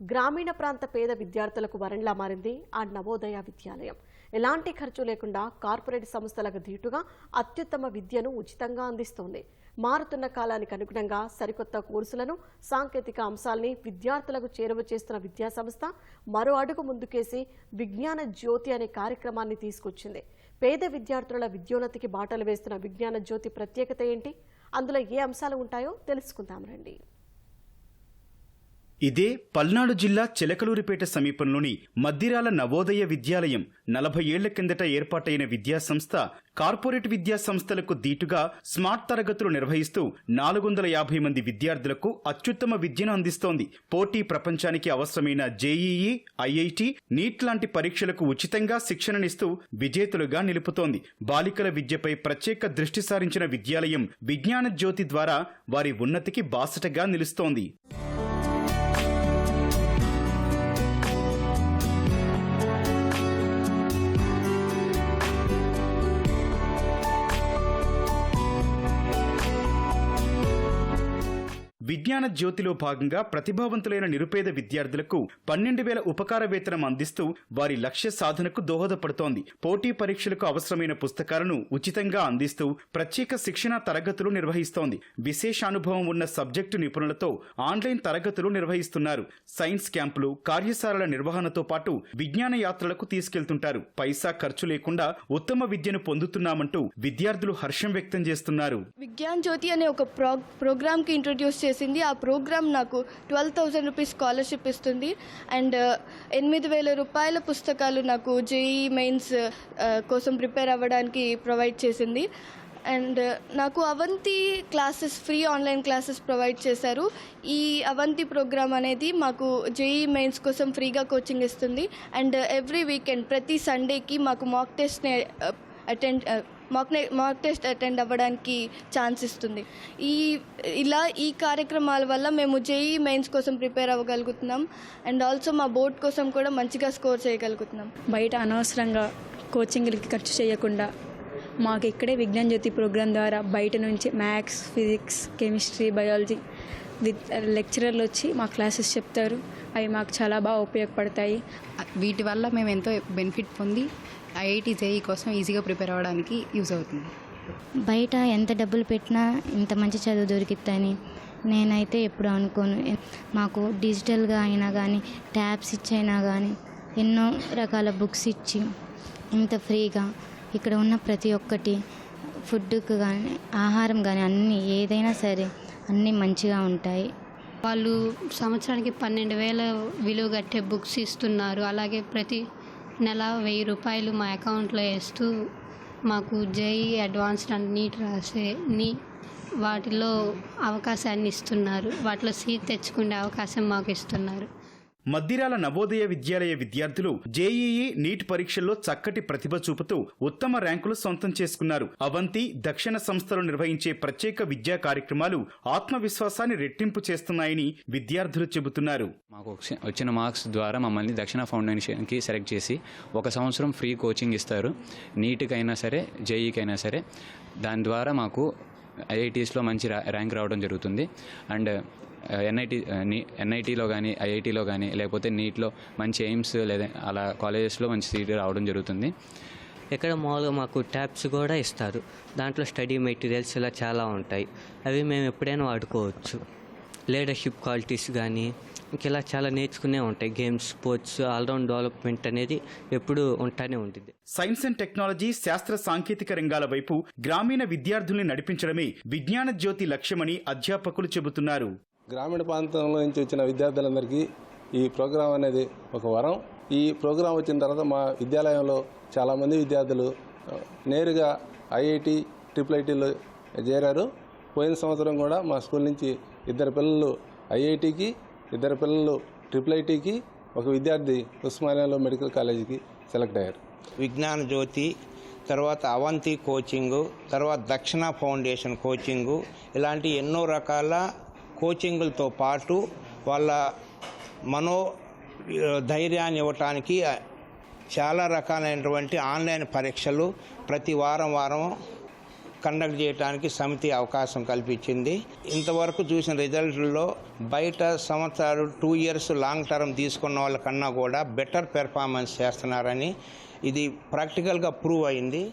గ్రామీణ ప్రాంత పేద విద్యార్థులకు వరంలా మారింది ఆ నవోదయ విద్యాలయం. ఎలాంటి ఖర్చు లేకుండా కార్పొరేట్ సంస్థలకు ధీటుగా అత్యుత్తమ విద్యను ఉచితంగా అందిస్తోంది. మారుతున్న కాలానికి అనుగుణంగా సరికొత్త కోర్సులను సాంకేతిక అంశాల్ని విద్యార్థులకు చేరువ చేస్తున్న విద్యాసంస్థ మరో అడుగు ముందుకేసి విజ్ఞాన జ్యోతి అనే కార్యక్రమాన్ని తీసుకొచ్చింది. పేద విద్యార్థుల విద్యోన్నతికి బాటలు వేస్తున్న విజ్ఞాన జ్యోతి ప్రత్యేకత ఏంటి? అందులో ఏ అంశాలు ఉంటాయో తెలుసుకుందాం రండి. ఇదే పల్నాడు జిల్లా చిలకలూరిపేట సమీపంలోని మద్దిరాల నవోదయ విద్యాలయం నలభై ఏళ్ళ కిందట ఏర్పాటైన విద్యాసంస్థ కార్పొరేట్ విద్యా సంస్థలకు దీటుగా స్మార్ట్ తరగతులు నిర్వహిస్తూ నాలుగు వందల యాభై మంది విద్యార్థులకు అత్యుత్తమ విద్యను అందిస్తోంది. పోటీ ప్రపంచానికి అవసరమైన జేఈఈ ఐఐటి నీట్ లాంటి పరీక్షలకు ఉచితంగా శిక్షణనిస్తూ విజేతలుగా నిలుపుతోంది. బాలికల విద్యపై ప్రత్యేక దృష్టి సారించిన విద్యాలయం విజ్ఞాన జ్యోతి ద్వారా వారి ఉన్నతికి బాసటగా నిలుస్తోంది. విజ్ఞాన జ్యోతిలో భాగంగా ప్రతిభావంతులైన నిరుపేద విద్యార్థులకు పన్నెండు వేల ఉపకార వేతనం అందిస్తూ వారి లక్ష్య సాధనకు దోహదపడుతోంది. పోటీ పరీక్షలకు అవసరమైన పుస్తకాలను ఉచితంగా అందిస్తూ ప్రత్యేక శిక్షణా తరగతులు నిర్వహిస్తోంది. విశేషానుభవం ఉన్న సబ్జెక్టు నిపుణులతో ఆన్లైన్ తరగతులు నిర్వహిస్తున్నారు. సైన్స్ క్యాంపులు కార్యశాలల నిర్వహణతో పాటు విజ్ఞాన యాత్రలకు తీసుకెళ్తుంటారు. పైసా ఖర్చు లేకుండా ఉత్తమ విద్యను పొందుతున్నామంటూ విద్యార్థులు హర్షం వ్యక్తం చేస్తున్నారు. విజ్ఞాన్ జ్యోతి అనే ఒక ప్రో ప్రోగ్రామ్కి ఇంట్రొడ్యూస్ చేసింది. ఆ ప్రోగ్రామ్ నాకు ట్వెల్వ్ థౌజండ్ రూపీస్ స్కాలర్షిప్ ఇస్తుంది. అండ్ ఎనిమిది వేల రూపాయల పుస్తకాలు నాకు జేఈ మెయిన్స్ కోసం ప్రిపేర్ అవ్వడానికి ప్రొవైడ్ చేసింది. అండ్ నాకు Avanti classes free online classes provide చేశారు. ఈ అవంతి ప్రోగ్రామ్ అనేది మాకు జేఈ మెయిన్స్ కోసం ఫ్రీగా కోచింగ్ ఇస్తుంది. అండ్ ఎవ్రీ వీకెండ్ ప్రతి సండేకి మాకు mock టెస్ట్ని attend mock mock test attend అవ్వడానికి ఛాన్స్ ఇస్తుంది. ఈ ఇలా ఈ కార్యక్రమాల వల్ల మేము జేఈ మెయిన్స్ కోసం ప్రిపేర్ అవ్వగలుగుతున్నాం. అండ్ ఆల్సో మా బోర్డ్ కోసం కూడా మంచిగా స్కోర్ చేయగలుగుతున్నాం. బయట అనవసరంగా కోచింగ్లకి ఖర్చు చేయకుండా మాకు ఇక్కడే విజ్ఞాన్ జ్యోతి ప్రోగ్రాం ద్వారా బయట నుంచి మ్యాథ్స్ ఫిజిక్స్ కెమిస్ట్రీ బయాలజీ లెక్చరర్లు వచ్చి మా క్లాసెస్ చెప్తారు. అవి మాకు చాలా బాగా ఉపయోగపడతాయి. వీటి వల్ల మేము ఎంతో బెనిఫిట్ పొంది ఐఐటి జేఈ కోసం ఈజీగా ప్రిపేర్ అవ్వడానికి యూజ్ అవుతుంది. బయట ఎంత డబ్బులు పెట్టినా ఇంత మంచి చదువు దొరికిద్దని నేనైతే ఎప్పుడు అనుకోను. మాకు డిజిటల్గా అయినా కానీ ట్యాబ్స్ ఇచ్చైనా కానీ ఎన్నో రకాల బుక్స్ ఇచ్చి ఇంత ఫ్రీగా ఇక్కడ ఉన్న ప్రతి ఒక్కటి ఫుడ్కి కానీ ఆహారం కానీ అన్నీ ఏదైనా సరే అన్నీ మంచిగా ఉంటాయి. వాళ్ళు సంవత్సరానికి పన్నెండు వేల విలువ కట్టే బుక్స్ ఇస్తున్నారు. అలాగే ప్రతి నెల వెయ్యి రూపాయలు మా అకౌంట్లో వేస్తూ మాకు జేఈ అడ్వాన్స్డ్ అండ్ నీట్ రాసే నీ వాటిలో అవకాశాన్ని ఇస్తున్నారు. వాటిలో సీట్ తెచ్చుకునే అవకాశం మాకు ఇస్తున్నారు. మద్దిరాల నవోదయ విద్యాలయ విద్యార్థులు జేఈఈ నీట్ పరీక్షల్లో చక్కటి ప్రతిభ చూపుతూ ఉత్తమ ర్యాంకులు సొంతం చేసుకున్నారు. అవంతి దక్షిణ సంస్థలు నిర్వహించే ప్రత్యేక విద్యా కార్యక్రమాలు ఆత్మవిశ్వాసాన్ని రెట్టింపు చేస్తున్నాయని విద్యార్థులు చెబుతున్నారు. మాకు వచ్చిన మార్క్స్ ద్వారా మమ్మల్ని దక్షిణ ఫౌండేషన్కి సెలెక్ట్ చేసి ఒక సంవత్సరం ఫ్రీ కోచింగ్ ఇస్తారు. నీట్కైనా సరే జేఈకైనా సరే. దాని ద్వారా మాకు ఐఐటీస్లో మంచి ర్యాంక్ రావడం జరుగుతుంది. అండ్ ఎన్ఐటి ఎన్ఐటీలో కానీ ఐఐటీలో కానీ లేకపోతే నీట్లో మంచి ఎయిమ్స్ లేదా అలా కాలేజెస్లో మంచి సీట్ రావడం జరుగుతుంది. ఇక్కడ మామూలుగా మాకు ట్యాబ్స్ కూడా ఇస్తారు. దాంట్లో స్టడీ మెటీరియల్స్ ఇలా చాలా ఉంటాయి. అవి మేము ఎప్పుడైనా వాడుకోవచ్చు. లీడర్షిప్ క్వాలిటీస్ కానీ ఇంక ఇలా చాలా నేర్చుకునే ఉంటాయి. గేమ్స్ స్పోర్ట్స్ ఆల్రౌండ్ డెవలప్మెంట్ అనేది ఎప్పుడు ఉంటానే ఉంటుంది సైన్స్ అండ్ టెక్నాలజీ శాస్త్ర సాంకేతిక రంగాల వైపు గ్రామీణ విద్యార్థుల్ని నడిపించడమే విజ్ఞాన జ్యోతి లక్ష్యమని అధ్యాపకులు చెబుతున్నారు. గ్రామీణ ప్రాంతంలో నుంచి వచ్చిన విద్యార్థులందరికీ ఈ ప్రోగ్రాం అనేది ఒక వరం. ఈ ప్రోగ్రాం వచ్చిన తర్వాత మా విద్యాలయంలో చాలామంది విద్యార్థులు నేరుగా ఐఐటి ట్రిపుల్ ఐటీలో చేరారు. పోయిన సంవత్సరం కూడా మా స్కూల్ నుంచి ఇద్దరు పిల్లలు ఐఐటికి ఇద్దరు పిల్లలు ట్రిపుల్ ఐటీకి ఒక విద్యార్థి ఉస్మానియాలో మెడికల్ కాలేజీకి సెలెక్ట్ అయ్యారు. విజ్ఞాన జ్యోతి తర్వాత అవంతి కోచింగు తర్వాత దక్షిణ ఫౌండేషన్ కోచింగు ఇలాంటి ఎన్నో రకాల కోచింగులతో పాటు వాళ్ళ మనో ధైర్యాన్ని ఇవ్వటానికి చాలా రకాలైనటువంటి ఆన్లైన్ పరీక్షలు ప్రతి వారం వారం కండక్ట్ చేయడానికి సమితి అవకాశం కల్పించింది. ఇంతవరకు చూసిన రిజల్ట్లో బయట సంవత్సరాలు టూ ఇయర్స్ లాంగ్ టర్మ్ తీసుకున్న వాళ్ళకన్నా కూడా బెటర్ పెర్ఫార్మెన్స్ చేస్తున్నారని ఇది ప్రాక్టికల్గా ప్రూవ్ అయింది.